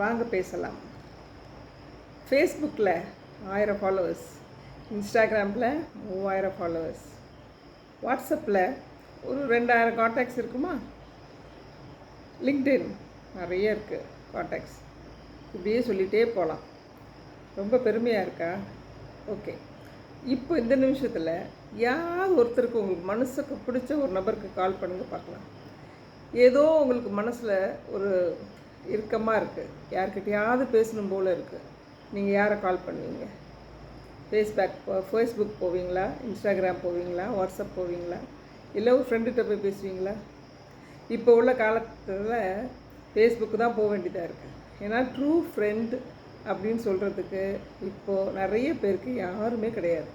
வாங்க பேசலாம். ஃபேஸ்புக்கில் ஆயிரம் ஃபாலோவர்ஸ் இன்ஸ்டாகிராமில் மூவாயிரம் ஃபாலோவர்ஸ் வாட்ஸ்அப்பில் ஒரு ரெண்டாயிரம் காண்டாக்ட்ஸ் இருக்குமா? லிங்க்டின் நிறைய இருக்குது காண்டாக்ட்ஸ் இப்படியே சொல்லிகிட்டே போகலாம் ரொம்ப பெருமையாக இருக்கா? ஓகே இப்போ இந்த நிமிஷத்தில் யாராவது ஒருத்தருக்கு உங்களுக்கு மனசுக்கு பிடிச்ச ஒரு நபருக்கு கால் பண்ணுங்க பார்க்கலாம். ஏதோ உங்களுக்கு மனசில் ஒரு இறுக்கமாக இருக்குது யார்கிட்டையாவது பேசணும் போல் இருக்குது நீங்கள் யாரை கால் பண்ணுவீங்க? ஃபேஸ்பேக் ஃபேஸ்புக் போவீங்களா? இன்ஸ்டாகிராம் போவீங்களா? வாட்ஸ்அப் போவீங்களா? இல்லை ஒரு ஃப்ரெண்டுகிட்ட போய் பேசுவீங்களா? இப்போ உள்ள காலத்தில் ஃபேஸ்புக்கு தான் போக வேண்டியதாக இருக்குது ஏன்னா ட்ரூ ஃப்ரெண்டு அப்படின்னு சொல்கிறதுக்கு இப்போது நிறைய பேருக்கு யாருமே கிடையாது.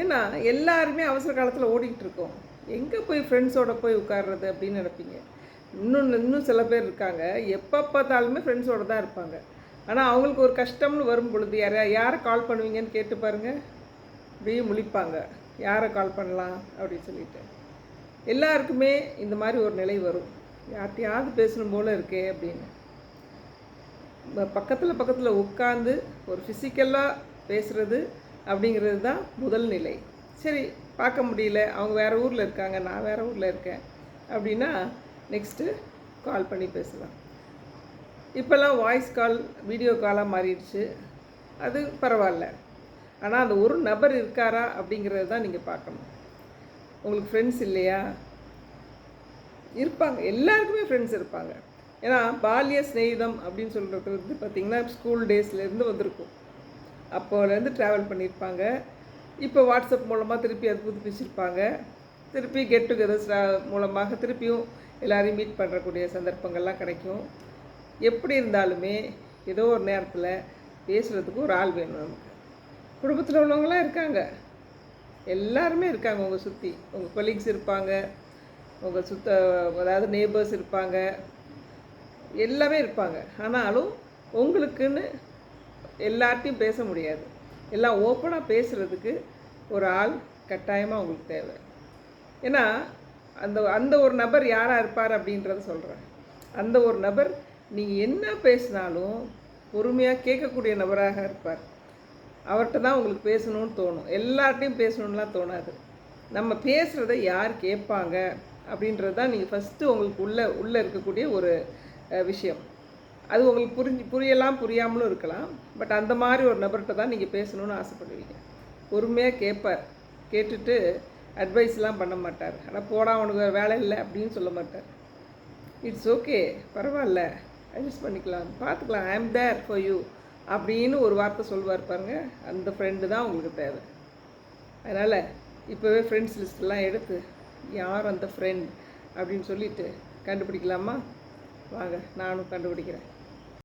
ஏன்னா எல்லாருமே அவசர காலத்தில் ஓடிக்கிட்டு இருக்கோம். எங்கே போய் ஃப்ரெண்ட்ஸோடு போய் உட்கார்றது அப்படின்னு நினைப்பீங்க? இன்னும் இன்னும் சில பேர் இருக்காங்க. எப்போ பார்த்தாலுமே ஃப்ரெண்ட்ஸோடு தான் இருப்பாங்க. ஆனால் அவங்களுக்கு ஒரு கஷ்டம்னு வரும் பொழுது யாரை யாரை கால் பண்ணுவீங்கன்னு கேட்டு பாருங்கள் அப்படியே முழிப்பாங்க. யாரை கால் பண்ணலாம் அப்படின்னு சொல்லிட்டு. எல்லாருக்குமே இந்த மாதிரி ஒரு நிலை வரும். யார்கிட்டையாவது பேசணும் போல் இருக்கே அப்படின்னு. பக்கத்தில் பக்கத்தில் உட்காந்து ஒரு ஃபிசிக்கலாக பேசுகிறது அப்படிங்கிறது தான் முதல் நிலை. சரி பார்க்க முடியல. அவங்க வேறு ஊரில் இருக்காங்க. நான் வேறு ஊரில் இருக்கேன். அப்படின்னா நெக்ஸ்ட்டு கால் பண்ணி பேசலாம். இப்போல்லாம் வாய்ஸ் கால் வீடியோ காலாக மாறிடுச்சு. அது பரவாயில்ல. ஆனால் அந்த ஒரு நபர் இருக்காரா அப்படிங்கிறது தான் நீங்கள் பார்க்கணும். உங்களுக்கு ஃப்ரெண்ட்ஸ் இல்லையா? இருப்பாங்க. எல்லாருக்குமே ஃப்ரெண்ட்ஸ் இருப்பாங்க. ஏன்னா பால்ய ஸ்நேகிதம் அப்படின்னு சொல்கிறது வந்து பார்த்திங்கன்னா ஸ்கூல் டேஸ்லேருந்து வந்திருக்கும். அப்போலேருந்து ட்ராவல் பண்ணியிருப்பாங்க. இப்போ வாட்ஸ்அப் மூலமாக திருப்பி அது புதுப்பிச்சிருப்பாங்க. திருப்பி கெட் டுகெதர்ஸ் மூலமாக திருப்பியும் எல்லோரையும் மீட் பண்ணுறக்கூடிய சந்தர்ப்பங்கள்லாம் கிடைக்கும். எப்படி இருந்தாலுமே ஏதோ ஒரு நேரத்தில் பேசுகிறதுக்கு ஒரு ஆள் வேணும் நமக்கு. குடும்பத்தில் உள்ளவங்களாம் இருக்காங்க. எல்லாருமே இருக்காங்க உங்கள் சுற்றி உங்கள் கொலீக்ஸ் இருப்பாங்க. உங்கள் சுத்த அதாவது நேபர்ஸ் இருப்பாங்க. எல்லாமே இருப்பாங்க. ஆனாலும் உங்களுக்குன்னு எல்லார்ட்டையும் பேச முடியாது. எல்லாம் ஓப்பனாக பேசுகிறதுக்கு ஒரு ஆள் கட்டாயமாக உங்களுக்கு தேவை. ஏன்னா அந்த அந்த ஒரு நபர் யாராக இருப்பார் அப்படின்றத சொல்கிறேன் அந்த ஒரு நபர் நீங்கள் என்ன பேசினாலும் பொறுமையாக கேட்கக்கூடிய நபராக இருப்பார். அவர்கிட்ட தான் உங்களுக்கு பேசணும்னு தோணும். எல்லார்ட்டையும் பேசணும்லாம் தோணாது. நம்ம பேசுகிறத யார் கேட்பாங்க அப்படின்றது தான் நீங்கள் ஃபஸ்ட்டு உங்களுக்கு உள்ளே உள்ளே இருக்கக்கூடிய ஒரு விஷயம். அது உங்களுக்கு புரிஞ்சு புரியலாம் புரியாமலும் இருக்கலாம். பட் அந்த மாதிரி ஒரு நபர்கிட்ட தான் நீங்கள் பேசணும்னு ஆசைப்படுவீங்க. பொறுமையாக கேட்பார். கேட்டுட்டு அட்வைஸ்லாம் பண்ண மாட்டார். ஆனால் போடா உனக்கு வேலை இல்லை அப்படின்னு சொல்ல மாட்டார். இட்ஸ் ஓகே பரவாயில்ல அட்ஜஸ்ட் பண்ணிக்கலாம் பார்த்துக்கலாம் ஐ ஆம் தேர் ஃபார் யூ அப்படின்னு ஒரு வார்த்தை சொல்லுவார் பாருங்க. அந்த ஃப்ரெண்டு தான் உங்களுக்கு தேவை. அதனால் இப்போவே ஃப்ரெண்ட்ஸ் லிஸ்ட்டெல்லாம் எடுத்து யார் அந்த ஃப்ரெண்ட் அப்படின்னு சொல்லிட்டு கண்டுபிடிக்கலாமா? வாங்க நானும் கண்டுபிடிக்கிறேன்.